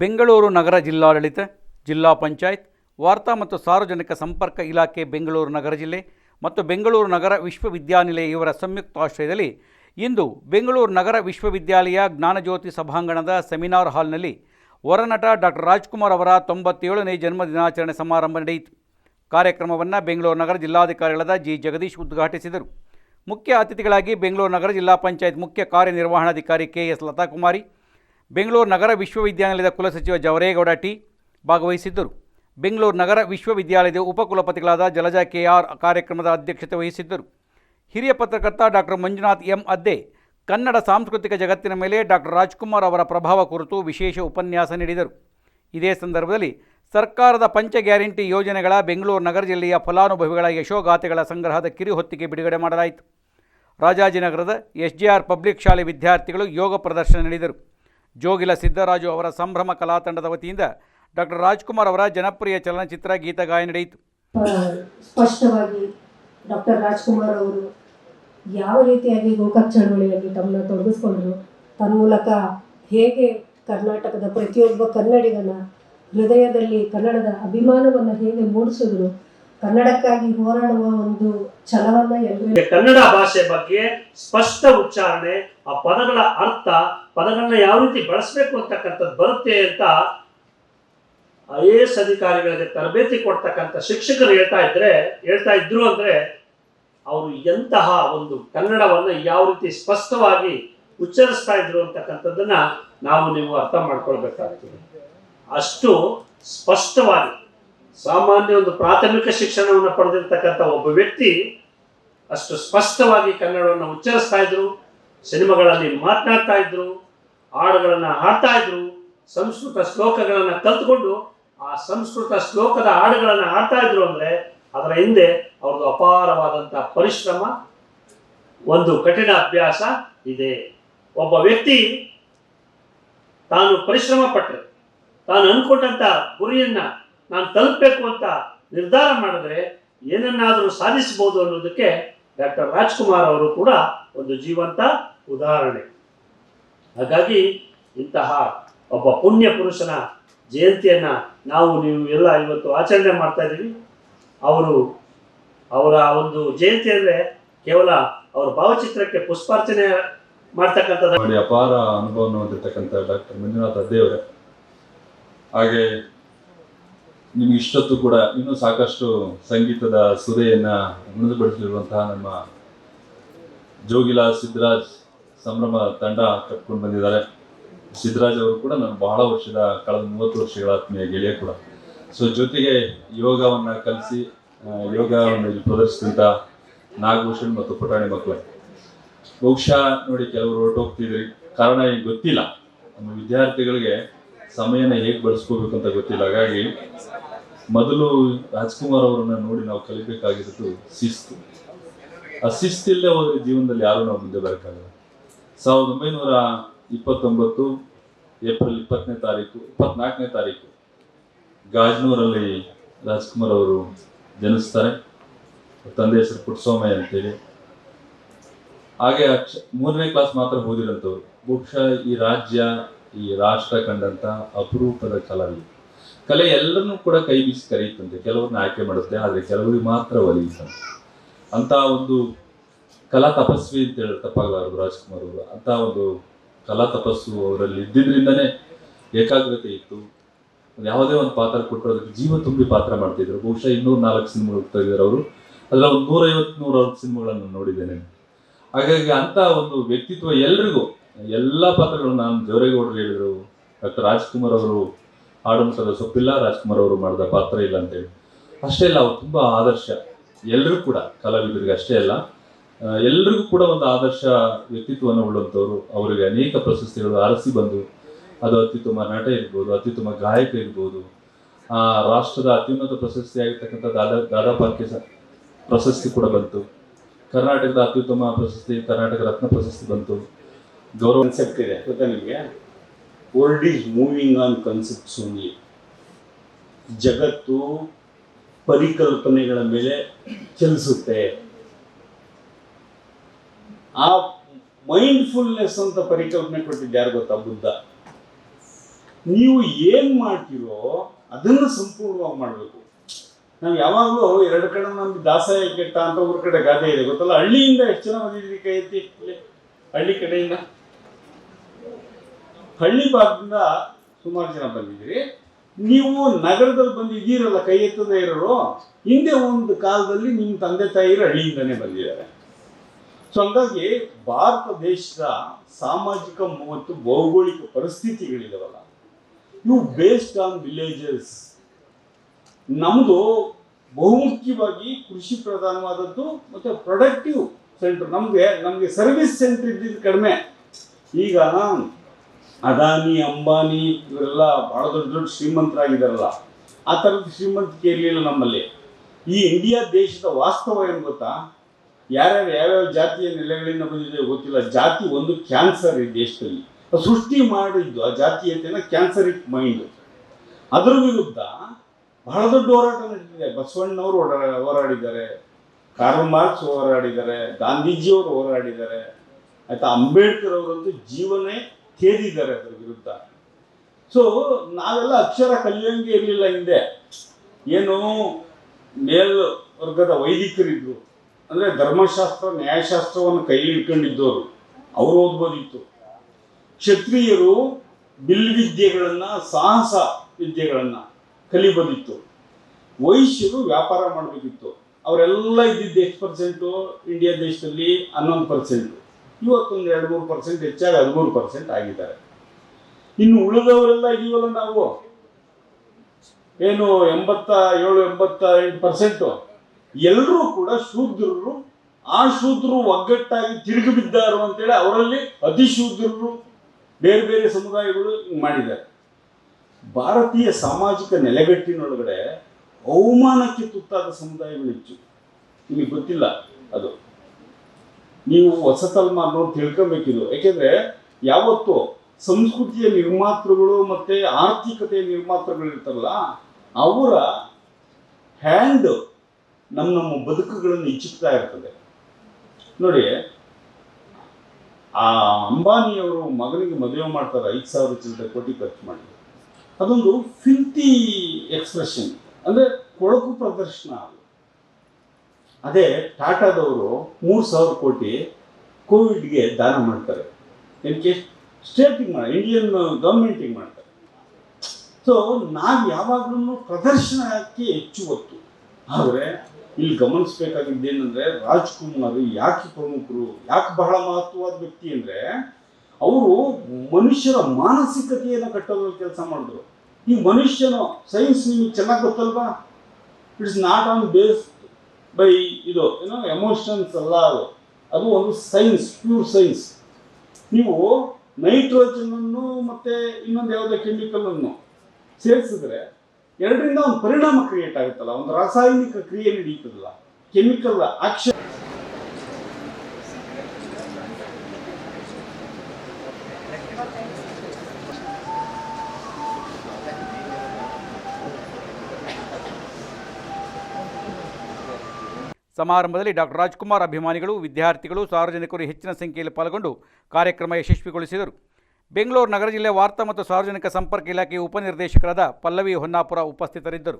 ಬೆಂಗಳೂರು ನಗರ ಜಿಲ್ಲಾಡಳಿತ, ಜಿಲ್ಲಾ ಪಂಚಾಯತ್, ವಾರ್ತಾ ಮತ್ತು ಸಾರ್ವಜನಿಕ ಸಂಪರ್ಕ ಇಲಾಖೆ ಬೆಂಗಳೂರು ನಗರ ಜಿಲ್ಲೆ ಮತ್ತು ಬೆಂಗಳೂರು ನಗರ ವಿಶ್ವವಿದ್ಯಾನಿಲಯ ಇವರ ಸಂಯುಕ್ತ ಆಶ್ರಯದಲ್ಲಿ ಇಂದು ಬೆಂಗಳೂರು ನಗರ ವಿಶ್ವವಿದ್ಯಾಲಯ ಜ್ಞಾನಜ್ಯೋತಿ ಸಭಾಂಗಣದ ಸೆಮಿನಾರ್ ಹಾಲ್ನಲ್ಲಿ ವರನಟ ಡಾಕ್ಟರ್ ರಾಜ್ಕುಮಾರ್ ಅವರ ತೊಂಬತ್ತೇಳನೇ ಜನ್ಮ ದಿನಾಚರಣೆ ಸಮಾರಂಭ ನಡೆಯಿತು. ಕಾರ್ಯಕ್ರಮವನ್ನು ಬೆಂಗಳೂರು ನಗರ ಜಿಲ್ಲಾಧಿಕಾರಿಗಳಾದ ಜಿ. ಜಗದೀಶ್ ಉದ್ಘಾಟಿಸಿದರು. ಮುಖ್ಯ ಅತಿಥಿಗಳಾಗಿ ಬೆಂಗಳೂರು ನಗರ ಜಿಲ್ಲಾ ಪಂಚಾಯತ್ ಮುಖ್ಯ ಕಾರ್ಯನಿರ್ವಹಣಾಧಿಕಾರಿ ಕೆ. ಎಸ್. ಲತಾಕುಮಾರಿ ಬೆಂಗಳೂರು ನಗರ ವಿಶ್ವವಿದ್ಯಾನಿಲಯದ ಕುಲಸಚಿವ ಜವರೇಗೌಡ ಟಿ ಭಾಗವಹಿಸಿದ್ದರು. ಬೆಂಗಳೂರು ನಗರ ವಿಶ್ವವಿದ್ಯಾಲಯದ ಉಪಕುಲಪತಿಗಳಾದ ಜಲಜಾ ಕೆ ಆರ್ ಕಾರ್ಯಕ್ರಮದ ಅಧ್ಯಕ್ಷತೆ ವಹಿಸಿದ್ದರು. ಹಿರಿಯ ಪತ್ರಕರ್ತ ಡಾಕ್ಟರ್ ಮಂಜುನಾಥ್ ಎಂ ಅದ್ದೆ, ಕನ್ನಡ ಸಾಂಸ್ಕೃತಿಕ ಜಗತ್ತಿನ ಮೇಲೆ ಡಾಕ್ಟರ್ ರಾಜ್ಕುಮಾರ್ ಅವರ ಪ್ರಭಾವ ಕುರಿತು ವಿಶೇಷ ಉಪನ್ಯಾಸ ನೀಡಿದರು. ಇದೇ ಸಂದರ್ಭದಲ್ಲಿ ಸರ್ಕಾರದ ಪಂಚ ಗ್ಯಾರಂಟಿ ಯೋಜನೆಗಳ ಬೆಂಗಳೂರು ನಗರ ಜಿಲ್ಲೆಯ ಫಲಾನುಭವಿಗಳ ಯಶೋಗಾಥೆಗಳ ಸಂಗ್ರಹದ ಕಿರುಹೊತ್ತಿಗೆ ಬಿಡುಗಡೆ ಮಾಡಲಾಯಿತು. ರಾಜಾಜಿನಗರದ ಎಸ್ಜೆಆರ್ ಪಬ್ಲಿಕ್ ಶಾಲೆ ವಿದ್ಯಾರ್ಥಿಗಳು ಯೋಗ ಪ್ರದರ್ಶನ ನೀಡಿದರು. ಜೋಗಿಲ ಸಿದ್ದರಾಜು ಅವರ ಸಂಭ್ರಮ ಕಲಾತಂಡದ ವತಿಯಿಂದ ಡಾಕ್ಟರ್ ರಾಜ್ಕುಮಾರ್ ಅವರ ಜನಪ್ರಿಯ ಚಲನಚಿತ್ರ ಗೀತಗಾಯನ ನಡೆಯಿತು. ಸ್ಪಷ್ಟವಾಗಿ ಡಾಕ್ಟರ್ ರಾಜ್ಕುಮಾರ್ ಅವರು ಯಾವ ರೀತಿಯಾಗಿ ಗೋಕಾಕ್ ಚಳವಳಿಯಲ್ಲಿ ತಮ್ಮನ್ನ ತೊಡಗಿಸ್ಕೊಂಡ್ರು ತನ್ಮೂಲಕ ಹೇಗೆ ಕರ್ನಾಟಕದ ಪ್ರತಿಯೊಬ್ಬ ಕನ್ನಡಿಗನ ಹೃದಯದಲ್ಲಿ ಕನ್ನಡದ ಅಭಿಮಾನವನ್ನು ಹೇಗೆ ಮೂಡಿಸಿದ್ರು ಕನ್ನಡಕ್ಕಾಗಿ ಹೋರಾಡುವ ಒಂದು ಛಲವನ್ನ ಎಲ್ಲರೂ ಕನ್ನಡ ಭಾಷೆ ಬಗ್ಗೆ ಸ್ಪಷ್ಟ ಉಚ್ಚಾರಣೆ ಆ ಪದಗಳ ಅರ್ಥ, ಪದಗಳನ್ನ ಯಾವ ರೀತಿ ಬಳಸಬೇಕು ಅಂತಕ್ಕಂಥದ್ದು ಬರುತ್ತೆ ಅಂತ ಐ ಎ ಎಸ್ ಅಧಿಕಾರಿಗಳಿಗೆ ತರಬೇತಿ ಕೊಡ್ತಕ್ಕಂಥ ಶಿಕ್ಷಕರು ಹೇಳ್ತಾ ಇದ್ರೆ, ಹೇಳ್ತಾ ಇದ್ರು ಅಂದ್ರೆ ಅವರು ಎಂತಹ ಒಂದು ಕನ್ನಡವನ್ನು ಯಾವ ರೀತಿ ಸ್ಪಷ್ಟವಾಗಿ ಉಚ್ಚರಿಸ್ತಾ ಇದ್ರು ಅಂತಕ್ಕಂಥದ್ದನ್ನ ನಾವು ನೀವು ಅರ್ಥ ಮಾಡ್ಕೊಳ್ಬೇಕಾಗ್ತದೆ. ಅಷ್ಟು ಸ್ಪಷ್ಟವಾಗಿ ಸಾಮಾನ್ಯ ಒಂದು ಪ್ರಾಥಮಿಕ ಶಿಕ್ಷಣವನ್ನು ಪಡೆದಿರ್ತಕ್ಕಂಥ ಒಬ್ಬ ವ್ಯಕ್ತಿ ಅಷ್ಟು ಸ್ಪಷ್ಟವಾಗಿ ಕನ್ನಡವನ್ನು ಉಚ್ಚರಿಸ್ತಾ ಇದ್ರು ಸಿನಿಮಾಗಳಲ್ಲಿ ಮಾತನಾಡ್ತಾ ಇದ್ರು, ಹಾಡುಗಳನ್ನ ಹಾಡ್ತಾ ಇದ್ರು, ಸಂಸ್ಕೃತ ಶ್ಲೋಕಗಳನ್ನು ಕಲ್ತ್ಕೊಂಡು ಆ ಸಂಸ್ಕೃತ ಶ್ಲೋಕದ ಹಾಡುಗಳನ್ನು ಹಾಡ್ತಾ ಇದ್ರು ಅಂದ್ರೆ ಅದರ ಹಿಂದೆ ಅವ್ರದ್ದು ಅಪಾರವಾದಂಥ ಪರಿಶ್ರಮ, ಒಂದು ಕಠಿಣ ಅಭ್ಯಾಸ ಇದೆ. ಒಬ್ಬ ವ್ಯಕ್ತಿ ತಾನು ಪರಿಶ್ರಮ ಪಟ್ಟರೆ ತಾನು ಅಂದ್ಕೊಂಡಂಥ ಗುರಿಯನ್ನ ನಾನು ತಲುಪಬೇಕು ಅಂತ ನಿರ್ಧಾರ ಮಾಡಿದ್ರೆ ಏನನ್ನಾದರೂ ಸಾಧಿಸಬಹುದು ಅನ್ನೋದಕ್ಕೆ ಡಾಕ್ಟರ್ ರಾಜ್ಕುಮಾರ್ ಅವರು ಕೂಡ ಒಂದು ಜೀವಂತ ಉದಾಹರಣೆ. ಹಾಗಾಗಿ ಇಂತಹ ಒಬ್ಬ ಪುಣ್ಯ ಪುರುಷನ ಜಯಂತಿಯನ್ನ ನಾವು ನೀವು ಎಲ್ಲ ಇವತ್ತು ಆಚರಣೆ ಮಾಡ್ತಾ ಇದ್ದೀವಿ. ಅವರು ಅವರ ಒಂದು ಜಯಂತಿ ಅಂದ್ರೆ ಕೇವಲ ಅವರ ಭಾವಚಿತ್ರಕ್ಕೆ ಪುಷ್ಪಾರ್ಚನೆ ಮಾಡ್ತಕ್ಕಂಥದ್ದು. ಮಾಡಿ ಅಪಾರ ಅನುಭವವನ್ನು ಹೊಂದಿರತಕ್ಕಂಥ ಡಾಕ್ಟರ್ ಮಂಜುನಾಥ ದೇವರೇ ಹಾಗೆ ನಿಮ್ಗೆ ಇಷ್ಟೊತ್ತು ಕೂಡ ಇನ್ನೂ ಸಾಕಷ್ಟು ಸಂಗೀತದ ಸುದೆಯನ್ನ ಮುಣಿದುಬಡಿಸಿರುವಂತಹ ನಮ್ಮ ಜೋಗಿಲಾ ಸಿದ್ದರಾಜ್ ಸಂಭ್ರಮ ತಂಡ ಕಟ್ಕೊಂಡು ಬಂದಿದ್ದಾರೆ. ಸಿದ್ದರಾಜ್ ಅವರು ಕೂಡ ನಾನು ಬಹಳ ವರ್ಷದ, ಕಳೆದ ಮೂವತ್ತು ವರ್ಷಗಳ ಆತ್ಮೀಯ ಗೆಳೆಯ ಕೂಡ. ಸೊ ಜೊತೆಗೆ ಯೋಗವನ್ನು ಕಲಿಸಿ ಯೋಗವನ್ನು ಪ್ರದರ್ಶಿಸಿದಂಥ ನಾಗಭೂಷಣ್ ಮತ್ತು ಪುಟಾಣಿ ಮಕ್ಕಳು. ಬಹುಶಃ ನೋಡಿ ಕೆಲವರು ಹೊರಟೋಗ್ತಿದ್ರಿ ಕಾರಣ ಈಗ ಗೊತ್ತಿಲ್ಲ. ನಮ್ಮ ವಿದ್ಯಾರ್ಥಿಗಳಿಗೆ ಸಮಯನ ಹೇಗೆ ಬಳಸ್ಕೋಬೇಕು ಅಂತ ಗೊತ್ತಿಲ್ಲ. ಹಾಗಾಗಿ ಮೊದಲು ರಾಜ್ಕುಮಾರ್ ಅವರನ್ನ ನೋಡಿ ನಾವು ಕಲಿಬೇಕಾಗಿರೋದು ಶಿಸ್ತು. ಆ ಶಿಸ್ತಿಲ್ಲದೆ ಹೋದ್ರೆ ಜೀವನದಲ್ಲಿ ಯಾರು ನಾವು ಮುಂದೆ ಬರೋಕ್ಕಾಗಲ್ಲ. ಸಾವಿರದ ಒಂಬೈನೂರ ಇಪ್ಪತ್ತೊಂಬತ್ತು, ಏಪ್ರಿಲ್ ಇಪ್ಪತ್ತನೇ ತಾರೀಕು, ಇಪ್ಪತ್ನಾಲ್ಕನೇ ತಾರೀಕು, ಗಾಜ್ನೂರಲ್ಲಿ ರಾಜ್ಕುಮಾರ್ ಅವರು ಜನಿಸ್ತಾರೆ. ತಂದೆ ಹೆಸರು ಪುಟ್ಸೋಮಯ್ಯ ಅಂತೇಳಿ. ಹಾಗೆ ಅಕ್ಷ, ಮೂರನೇ ಕ್ಲಾಸ್ ಮಾತ್ರ ಓದಿರಂಥವ್ರು. ಬಹುಶಃ ಈ ರಾಜ್ಯ, ಈ ರಾಷ್ಟ್ರ ಕಂಡಂಥ ಅಪರೂಪದ ಕಲಾವಿದ ಕಲೆ ಎಲ್ಲರನ್ನೂ ಕೂಡ ಕೈ ಬೀಸಿ ಕರೆಯುತ್ತಂತೆ ಕೆಲವ್ರನ್ನ ಆಯ್ಕೆ ಮಾಡುತ್ತೆ, ಆದರೆ ಕೆಲವರಿಗೆ ಮಾತ್ರ ಒಲಿಯುತ್ತಂತೆ ಅಂತ. ಒಂದು ಕಲಾ ತಪಸ್ವಿ ಅಂತ ಹೇಳಿ ತಪ್ಪಾಗಲಾರದು ರಾಜ್ಕುಮಾರ್ ಅವರು. ಅಂತ ಒಂದು ಕಲಾ ತಪಸ್ಸು ಅವರಲ್ಲಿ ಇದ್ದಿದ್ರಿಂದನೇ ಏಕಾಗ್ರತೆ ಇತ್ತು. ಯಾವುದೇ ಒಂದು ಪಾತ್ರ ಕೊಟ್ಟರು ಅದಕ್ಕೆ ಜೀವ ತುಂಬಿ ಪಾತ್ರ ಮಾಡ್ತಿದ್ರು. ಬಹುಶಃ ಇನ್ನೂರು ನಾಲ್ಕು ಸಿನಿಮಾಗಳು ತೆಗೆದಿದ್ದಾರೆ ಅವರು. ಅದರ ಒಂದು ನೂರೈವತ್ತು ನೂರ ಅರವತ್ತು ಸಿನಿಮಾಗಳನ್ನು ನೋಡಿದ್ದೇನೆ. ಹಾಗಾಗಿ ಅಂತ ಒಂದು ವ್ಯಕ್ತಿತ್ವ ಎಲ್ರಿಗೂ, ಎಲ್ಲ ಪಾತ್ರಗಳು ನಾನು ದೇವರೇಗೌಡರು ಹೇಳಿದರು, ಡಾಕ್ಟರ್ ರಾಜ್ಕುಮಾರ್ ಅವರು ಆಡುಮುಖದ ಸೊಪ್ಪಿಲ್ಲ, ರಾಜ್ಕುಮಾರ್ ಅವರು ಮಾಡಿದ ಪಾತ್ರ ಇಲ್ಲ ಅಂತೇಳಿ. ಅಷ್ಟೇ ಅಲ್ಲ, ಅವ್ರು ತುಂಬ ಆದರ್ಶ. ಎಲ್ಲರೂ ಕೂಡ ಕಲಾವಿದರಿಗೆ ಅಷ್ಟೇ ಅಲ್ಲ ಎಲ್ರಿಗೂ ಕೂಡ ಒಂದು ಆದರ್ಶ ವ್ಯಕ್ತಿತ್ವವನ್ನು ಉಳ್ಳಂಥವ್ರು. ಅವರಿಗೆ ಅನೇಕ ಪ್ರಶಸ್ತಿಗಳು ಅರಸಿ ಬಂದು, ಅದು ಅತ್ಯುತ್ತಮ ನಟ ಇರ್ಬೋದು, ಅತ್ಯುತ್ತಮ ಗಾಯಕ ಇರ್ಬೋದು, ಆ ರಾಷ್ಟ್ರದ ಅತ್ಯುನ್ನತ ಪ್ರಶಸ್ತಿ ಆಗಿರ್ತಕ್ಕಂಥ ದಾದಾ ದಾದಾ ಪಾಲ್ಕೆ ಪ್ರಶಸ್ತಿ ಕೂಡ ಬಂತು. ಕರ್ನಾಟಕದ ಅತ್ಯುತ್ತಮ ಪ್ರಶಸ್ತಿ, ಕರ್ನಾಟಕ ರತ್ನ ಪ್ರಶಸ್ತಿ ಬಂತು. ಗೌರವ ಕನ್ಸೆಪ್ಟ್ ಇದೆ. ಗೊತ್ತಾ ನಿಮಗೆ? World is moving on concepts only ಜಗತ್ತು ಪರಿಕಲ್ಪನೆಗಳ ಮೇಲೆ ಚಲಿಸುತ್ತೆ. ಆ ಮೈಂಡ್ಫುಲ್ನೆಸ್ ಅಂತ ಪರಿಕಲ್ಪನೆ ಕೊಟ್ಟಿದ್ದು ಯಾರು ಗೊತ್ತಾ? ಬುದ್ಧ. ನೀವು ಏನು ಮಾಡ್ತೀರೋ ಅದನ್ನು ಸಂಪೂರ್ಣವಾಗಿ ಮಾಡಬೇಕು. ನಾವು ಯಾವಾಗಲೂ ಎರಡು ಕಡೆ ನಮ್ಗೆ ದಾಸಾಯ ಕೆಟ್ಟ ಅಂತ ಊರ ಕಡೆ ಗಾದೆ ಇದೆ, ಗೊತ್ತಲ್ಲ? ಹಳ್ಳಿಯಿಂದ ಎಷ್ಟು ಜನ ಕೈ ಎತ್ತಿ ಹಳ್ಳಿ ಕಡೆಯಿಂದ? ಹಳ್ಳಿ ಭಾಗದಿಂದ ಸುಮಾರು ಜನ ಬಂದಿದ್ದೀರಿ. ನೀವು ನಗರದಲ್ಲಿ ಬಂದಿದ್ದೀರಲ್ಲ, ಕೈ ಎತ್ತದೇ ಇರೋರು, ಹಿಂದೆ ಒಂದು ಕಾಲದಲ್ಲಿ ನಿಮ್ಮ ತಂದೆ ತಾಯಿರು ಹಳ್ಳಿಯಿಂದನೇ ಬಂದಿದ್ದಾರೆ. ಸೊ ಹಂಗಾಗಿ ಭಾರತ ದೇಶದ ಸಾಮಾಜಿಕ ಮತ್ತು ಭೌಗೋಳಿಕ ಪರಿಸ್ಥಿತಿಗಳಿದಾವಲ್ಲ, ಇವು ಬೇಸ್ಡ್ ಆನ್ ವಿಲೇಜಸ್ ನಮ್ಮದು ಬಹುಮುಖ್ಯವಾಗಿ ಕೃಷಿ ಪ್ರಧಾನವಾದದ್ದು ಮತ್ತು ಪ್ರೊಡಕ್ಟಿವ್ ಸೆಂಟರ್ ನಮಗೆ ನಮಗೆ ಸರ್ವಿಸ್ ಸೆಂಟರ್ ಇದ್ದಿದ್ದು ಕಡಿಮೆ. ಈಗ ಅದಾನಿ, ಅಂಬಾನಿ ಇವರೆಲ್ಲ ಭಾಳ ದೊಡ್ಡ ದೊಡ್ಡ ಶ್ರೀಮಂತರಾಗಿದ್ದಾರಲ್ಲ, ಆ ಥರದ ಶ್ರೀಮಂತಿಕೆ ಇರಲಿಲ್ಲ ನಮ್ಮಲ್ಲಿ. ಈ ಇಂಡಿಯಾ ದೇಶದ ವಾಸ್ತವ ಏನು ಗೊತ್ತಾ? ಯಾರ್ಯಾರು ಯಾವ್ಯಾವ ಜಾತಿಯ ನೆಲೆಗಳಿಂದ ಬಂದಿದೆ ಗೊತ್ತಿಲ್ಲ. ಜಾತಿ ಒಂದು ಕ್ಯಾನ್ಸರ್ ಈ ದೇಶದಲ್ಲಿ. ಸೃಷ್ಟಿ ಮಾಡಿದ್ದು ಆ ಜಾತೀಯತೆನ ಕ್ಯಾನ್ಸರಿಕ್ ಮೈಂಡ್ ಅದರ ವಿರುದ್ಧ ಬಹಳ ದೊಡ್ಡ ಹೋರಾಟ ನಡೆದಿದೆ ಬಸವಣ್ಣವರು ಓಡಾ ಹೋರಾಡಿದ್ದಾರೆ. Karl marks ಹೋರಾಡಿದ್ದಾರೆ. ಗಾಂಧೀಜಿಯವರು ಹೋರಾಡಿದ್ದಾರೆ. ಆಯ್ತಾ, ಅಂಬೇಡ್ಕರ್ ಅವರಂತೂ ಜೀವನೇ ತೇರಿದ್ದಾರೆ ಅದರ ವಿರುದ್ಧ. ಸೊ ನಾವೆಲ್ಲ ಅಕ್ಷರ ಕಲಿಯಂಗೆ ಇರಲಿಲ್ಲ ಹಿಂದೆ. ಏನು ಮೇಲ್ ವರ್ಗದ ವೈದಿಕರಿದ್ರು. ಅಂದರೆ ಧರ್ಮಶಾಸ್ತ್ರ, ನ್ಯಾಯಶಾಸ್ತ್ರವನ್ನು ಕೈಯಲ್ಲಿ ಇಟ್ಕೊಂಡಿದ್ದವರು. ಅವರು ಓದ್ಬೋದಿತ್ತು. ಕ್ಷತ್ರಿಯರು ಬಿಲ್ವಿದ್ಯೆಗಳನ್ನು ಸಾಹಸ ವಿದ್ಯೆಗಳನ್ನು ಕಲಿಬೋದಿತ್ತು. ವೈಶ್ಯರು ವ್ಯಾಪಾರ ಮಾಡಬೇಕಿತ್ತು. ಅವರೆಲ್ಲ ಇದ್ದಿದ್ದು ಎಷ್ಟು ಪರ್ಸೆಂಟು ಇಂಡಿಯಾ ದೇಶದಲ್ಲಿ ಹನ್ನೊಂದು ಪರ್ಸೆಂಟ್ ಇವತ್ತೊಂದು ಎರಡು ಮೂರು ಪರ್ಸೆಂಟ್ ಹೆಚ್ಚಾಗಿ ಹದಿಮೂರು ಪರ್ಸೆಂಟ್ ಆಗಿದ್ದಾರೆ. ಇನ್ನು ಉಳಿದವರೆಲ್ಲ ಇದೀವಲ್ಲ ನಾವು? ಏನು ಎಂಬತ್ತ ಏಳು, ಎಂಬತ್ತ ಎಂಟು ಪರ್ಸೆಂಟು ಎಲ್ಲರೂ ಕೂಡ ಶೂದ್ರರು, ಆ ಶೂದ್ರರು ಒಗ್ಗಟ್ಟಾಗಿ ತಿರುಗಿ ಬಿದ್ದಾರು ಅಂತೇಳಿ ಅವರಲ್ಲಿ ಅತಿ ಶೂದ್ರರು ಬೇರೆ ಬೇರೆ ಸಮುದಾಯಗಳು ಮಾಡಿದ್ದಾರೆ. ಭಾರತೀಯ ಸಾಮಾಜಿಕ ನೆಲೆಗಟ್ಟಿನೊಳಗಡೆ ಅವಮಾನಕ್ಕೆ ತುತ್ತಾದ ಸಮುದಾಯಗಳು ಹೆಚ್ಚು. ನಿಮಗೆ ಗೊತ್ತಿಲ್ಲ ಅದು. ನೀವು ಹೊಸ ತಲೆಮಾರಿನವ್ರು ತಿಳ್ಕೊಬೇಕಿದು. ಯಾಕೆಂದ್ರೆ ಯಾವತ್ತು ಸಂಸ್ಕೃತಿಯ ನಿರ್ಮಾತೃಗಳು ಮತ್ತೆ ಆರ್ಥಿಕತೆಯ ನಿರ್ಮಾತೃಗಳು ಇರ್ತಾರಲ್ಲ, ಅವರ ಹ್ಯಾಂಡ್ ನಮ್ಮ ನಮ್ಮ ಬದುಕುಗಳನ್ನು ಇಚ್ಚಿಸ್ತಾ ಇರ್ತದೆ. ನೋಡಿ, ಆ ಅಂಬಾನಿಯವರು ಮಗನಿಗೆ ಮದುವೆ ಮಾಡ್ತಾರೆ, ಐದು ಸಾವಿರ ಚಿಲ್ಲರೆ ಕೋಟಿ ಖರ್ಚು ಮಾಡಿ ಅದೊಂದು ಫಿಲ್ತಿ ಎಕ್ಸ್ಪ್ರೆಷನ್ ಅಂದರೆ ಕೊಳಕು ಪ್ರದರ್ಶನ ಅದು. ಅದೇ ಟಾಟಾದವರು ಮೂರು ಸಾವಿರ ಕೋಟಿ ಕೋವಿಡ್ಗೆ ದಾನ ಮಾಡ್ತಾರೆ. ಏನಕ್ಕೆ? ಸ್ಟೇಟಿಂಗ್ ಮಾಡಿ ಇಂಡಿಯನ್ ಗೌರ್ಮೆಂಟಿಗೆ ಮಾಡ್ತಾರೆ. ಸೊ ನಾವು ಯಾವಾಗಲೂ ಪ್ರದರ್ಶನಕ್ಕೆ ಹೆಚ್ಚು ಒತ್ತು. ಆದರೆ ಇಲ್ಲಿ ಗಮನಿಸ್ಬೇಕಾಗಿದ್ದೇನೆಂದ್ರೆ ರಾಜ್ಕುಮಾರ್ ಯಾಕೆ ಪ್ರಮುಖರು, ಯಾಕೆ ಬಹಳ ಮಹತ್ವವಾದ ವ್ಯಕ್ತಿ ಅಂದ್ರೆ ಅವರು ಮನುಷ್ಯರ ಮಾನಸಿಕತೆಯನ್ನು ಕಟ್ಟೋದ್ರ ಕೆಲಸ ಮಾಡಿದ್ರು. ಈ ಮನುಷ್ಯನು ಸೈನ್ಸ್ ನಿಮಗೆ ಚೆನ್ನಾಗಿ ಗೊತ್ತಲ್ವಾ? It's not on base by ಇದು ಏನೋ ಎಮೋಷನ್ಸ್ ಅಲ್ಲ ಅದು. ಅದು ಒಂದು ಸೈನ್ಸ್ ಪ್ಯೂರ್ ಸೈನ್ಸ್ ನೀವು ನೈಟ್ರೋಜನನ್ನು ಮತ್ತೆ ಇನ್ನೊಂದು ಯಾವುದೇ ಕೆಮಿಕಲ್ ಅನ್ನು ಸೇರಿಸಿದ್ರೆ ಎರಡರಿಂದ ಒಂದು ಪರಿಣಾಮ ಕ್ರಿಯೇಟ್ ಆಗುತ್ತಲ್ಲ, ಒಂದು ರಾಸಾಯನಿಕ ಕ್ರಿಯೆ ನಡೀತದಲ್ಲ ಕೆಮಿಕಲ್ ಆಕ್ಷನ್ ಸಮಾರಂಭದಲ್ಲಿ ಡಾಕ್ಟರ್ ರಾಜ್ಕುಮಾರ್ ಅಭಿಮಾನಿಗಳು, ವಿದ್ಯಾರ್ಥಿಗಳು, ಸಾರ್ವಜನಿಕರು ಹೆಚ್ಚಿನ ಸಂಖ್ಯೆಯಲ್ಲಿ ಪಾಲ್ಗೊಂಡು ಕಾರ್ಯಕ್ರಮ ಯಶಸ್ವಿಗೊಳಿಸಿದರು. ಬೆಂಗಳೂರು ನಗರ ಜಿಲ್ಲೆ ವಾರ್ತಾ ಮತ್ತು ಸಾರ್ವಜನಿಕ ಸಂಪರ್ಕ ಇಲಾಖೆಯ ಉಪನಿರ್ದೇಶಕರಾದ ಪಲ್ಲವಿ ಹೊನ್ನಾಪುರ ಉಪಸ್ಥಿತರಿದ್ದರು.